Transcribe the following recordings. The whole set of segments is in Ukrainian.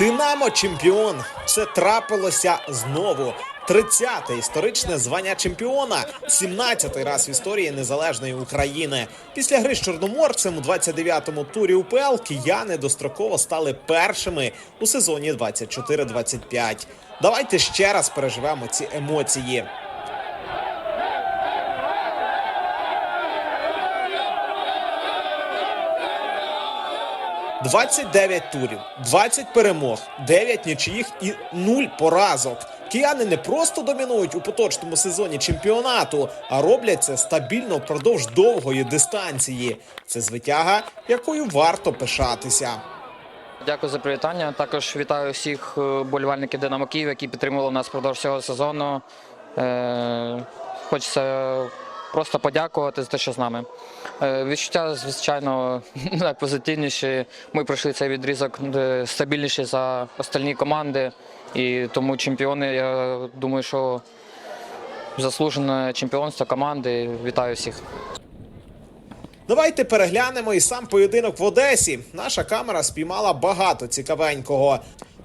Динамо чемпіон. Це трапилося знову. 30-те історичне звання чемпіона, 17-й раз в історії незалежної України. Після гри з чорноморцем у 29-му турі УПЛ кияни достроково стали першими у сезоні 24-25. Давайте ще раз переживемо ці емоції. – 29 турів, 20 перемог, 9 нічиїх і 0 поразок. Кияни не просто домінують у поточному сезоні чемпіонату, а роблять це стабільно впродовж довгої дистанції. Це звитяга, якою варто пишатися. Дякую за привітання. Також вітаю всіх е, болівальників Динамо Київ, які підтримували нас впродовж цього сезону. Е, Хочеться просто подякувати за те, що з нами. Е, Відчуття, звичайно, найпозитивніші. Ми пройшли цей відрізок е, стабільніші за остальні команди. І тому чемпіони, я думаю, що заслужене чемпіонство команди. Вітаю всіх. Давайте переглянемо і сам поєдинок в Одесі. Наша камера спіймала багато цікавенького.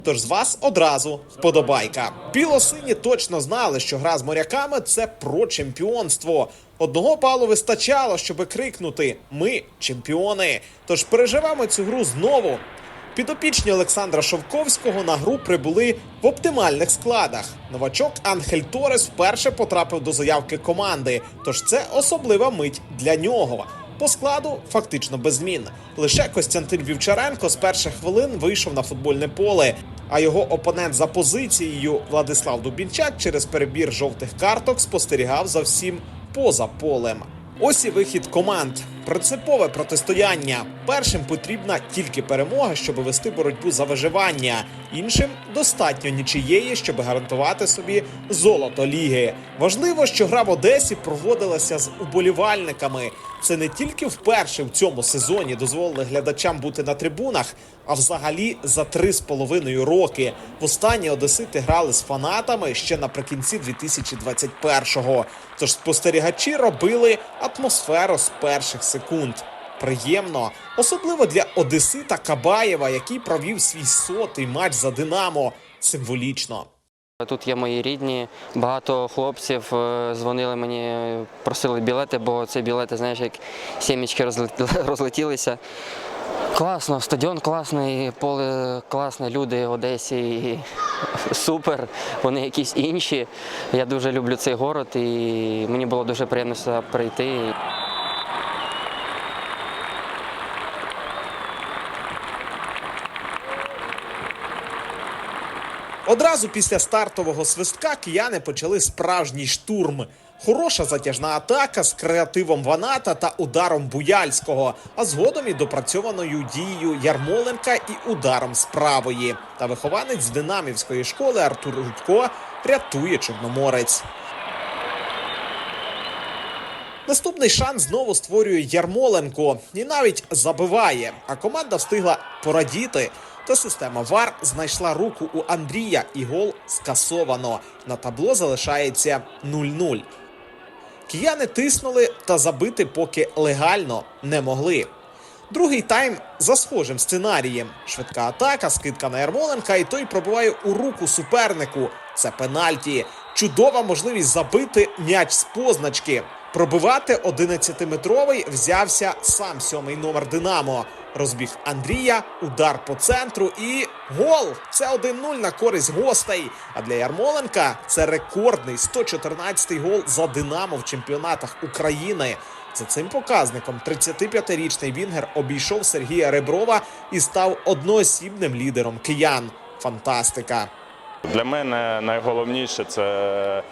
Тож з вас одразу вподобайка. Білосині точно знали, що гра з моряками це про чемпіонство. Одного балу вистачало, щоб крикнути Ми чемпіони. Тож переживемо цю гру знову. Підопічні Олександра Шовковського на гру прибули в оптимальних складах. Новачок Анхель Торес вперше потрапив до заявки команди, тож це особлива мить для нього. По складу фактично без змін. Лише Костянтин Вівчаренко з перших хвилин вийшов на футбольне поле. А його опонент за позицією Владислав Дубінчак через перебір жовтих карток спостерігав за всім поза полем. Ось і вихід команд. Принципове протистояння. Першим потрібна тільки перемога, щоб вести боротьбу за виживання. Іншим достатньо нічиєї, щоб гарантувати собі золото ліги. Важливо, що гра в Одесі проводилася з уболівальниками. Це не тільки вперше в цьому сезоні дозволили глядачам бути на трибунах, а взагалі за три з половиною роки. Востаннє одесити грали з фанатами ще наприкінці 2021-го. Тож спостерігачі робили атмосферу з перших секунд. Приємно, особливо для Одесита Кабаєва, який провів свій сотий матч за Динамо. Символічно. Тут є мої рідні, багато хлопців е, дзвонили мені, просили білети, бо це білети, знаєш, як розлет- розлетілися. Класно, стадіон класний, поле класне, люди в Одесі і супер. Вони якісь інші. Я дуже люблю цей город і мені було дуже приємно сюди прийти. Одразу після стартового свистка кияни почали справжній штурм. Хороша затяжна атака з креативом Ваната та ударом Буяльського, а згодом і допрацьованою дією Ярмоленка і ударом з правої. Та вихованець динамівської школи Артур Гудько рятує Чорноморець. Наступний шанс знову створює Ярмоленко і навіть забиває. А команда встигла порадіти. Та система ВАР знайшла руку у Андрія і гол скасовано. На табло залишається 0-0. Кияни тиснули та забити поки легально не могли. Другий тайм за схожим сценарієм. Швидка атака, скидка на Ярмоленка, і той пробиває у руку супернику. Це пенальті. Чудова можливість забити м'яч з позначки. Пробивати 11-метровий взявся сам сьомий номер Динамо. Розбіг Андрія, удар по центру і гол. Це 1-0 на користь гостей. А для Ярмоленка це рекордний 114-й гол за Динамо в чемпіонатах України. За цим показником 35-річний Вінгер обійшов Сергія Реброва і став одноосібним лідером киян. Фантастика! Для мене найголовніше це,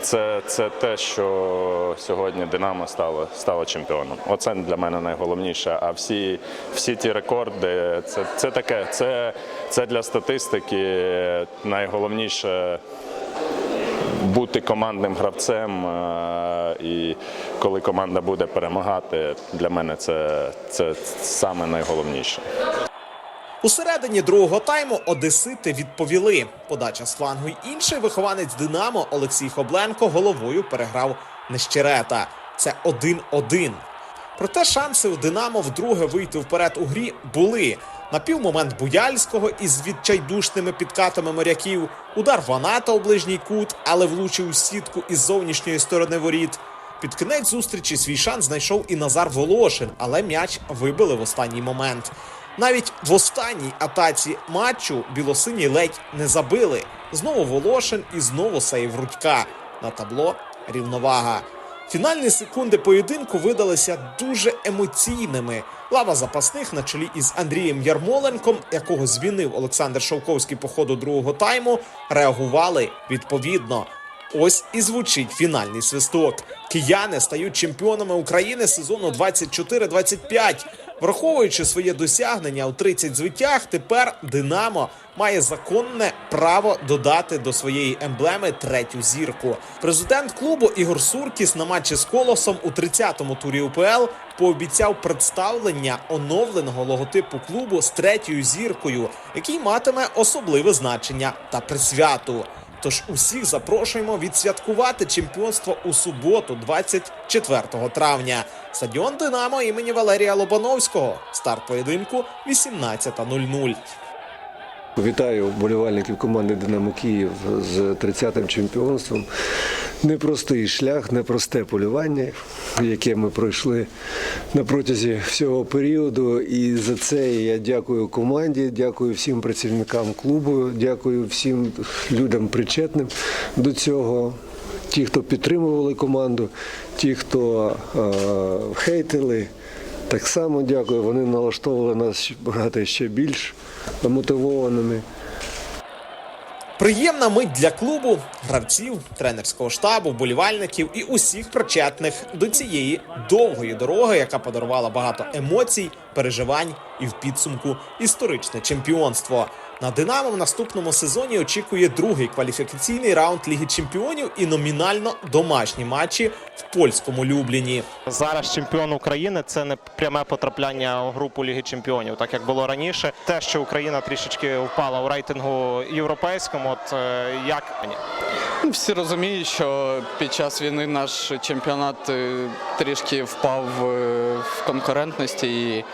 це, це те, що сьогодні Динамо стало, стало чемпіоном. Оце для мене найголовніше. А всі, всі ті рекорди, це, це таке, це, це для статистики найголовніше. Бути командним гравцем, е, і коли команда буде перемагати, для мене це, це саме найголовніше. У середині другого тайму одесити відповіли. Подача з флангу й інший вихованець Динамо Олексій Хобленко головою переграв Нещерета. Це 1-1. Проте шанси у Динамо вдруге вийти вперед у грі були. Напівмомент Буяльського із відчайдушними підкатами моряків, удар Ваната у ближній кут, але влучив у сітку із зовнішньої сторони воріт. Під кінець зустрічі свій шанс знайшов і Назар Волошин, але м'яч вибили в останній момент. Навіть в останній атаці матчу білосині ледь не забили. Знову Волошин і знову сейв Рудька. На табло рівновага. Фінальні секунди поєдинку видалися дуже емоційними. Лава запасних на чолі із Андрієм Ярмоленком, якого звільнив Олександр Шовковський по ходу другого тайму, реагували відповідно. Ось і звучить фінальний свисток. Кияни стають чемпіонами України сезону 24-25. Враховуючи своє досягнення у 30 звиттях, тепер Динамо має законне право додати до своєї емблеми третю зірку. Президент клубу Ігор Суркіс на матчі з колосом у 30-му турі УПЛ пообіцяв представлення оновленого логотипу клубу з третьою зіркою, який матиме особливе значення та присвяту. Тож усіх запрошуємо відсвяткувати чемпіонство у суботу, 24 травня. Стадіон Динамо імені Валерія Лобановського. Старт поєдинку 18.00. Вітаю вболівальників команди Динамо Київ з 30-м чемпіонством. Непростий шлях, непросте полювання, яке ми пройшли на протязі всього періоду. І за це я дякую команді, дякую всім працівникам клубу, дякую всім людям причетним до цього. Ті, хто підтримували команду, ті, хто е, хейтили. Так само дякую. Вони налаштовували нас грати ще більш мотивованими. Приємна мить для клубу, гравців, тренерського штабу, вболівальників і усіх причетних до цієї довгої дороги, яка подарувала багато емоцій, переживань і в підсумку історичне чемпіонство. На Динамо в наступному сезоні очікує другий кваліфікаційний раунд Ліги Чемпіонів і номінально домашні матчі в польському Любліні. Зараз чемпіон України це не пряме потрапляння у групу Ліги Чемпіонів, так як було раніше. Те, що Україна трішечки впала у рейтингу європейському, от е, як Ну, Всі розуміють, що під час війни наш чемпіонат е, трішки впав е, в конкурентності, і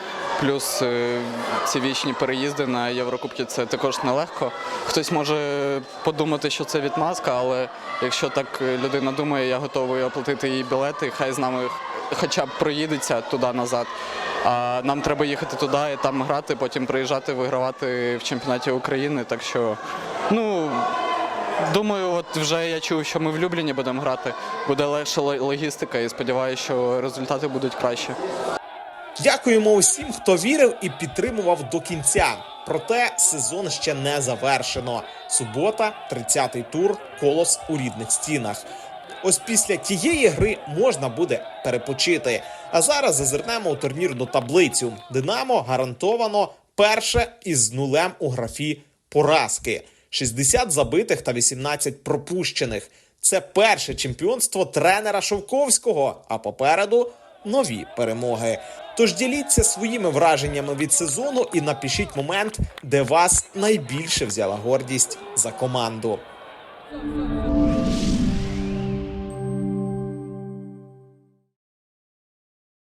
плюс е, ці вічні переїзди на Єврокубки це також нелегко. Хтось може подумати, що це відмазка, але якщо так е, людина думає, я готовий оплатити їй білети, хай з нами хоча б проїдеться туди-назад. А нам треба їхати туди і там грати, потім приїжджати, вигравати в чемпіонаті України. Так що, ну. Думаю, от вже я чув, що ми в Любліні будемо грати. Буде легша логістика і сподіваюся, що результати будуть кращі. Дякуємо усім, хто вірив і підтримував до кінця. Проте сезон ще не завершено. Субота, 30-й тур, колос у рідних стінах. Ось після тієї гри можна буде перепочити. А зараз зазирнемо у турнірну таблицю. Динамо гарантовано перше із нулем у графі поразки. 60 забитих та 18 пропущених. Це перше чемпіонство тренера Шовковського. А попереду нові перемоги. Тож діліться своїми враженнями від сезону і напишіть момент, де вас найбільше взяла гордість за команду.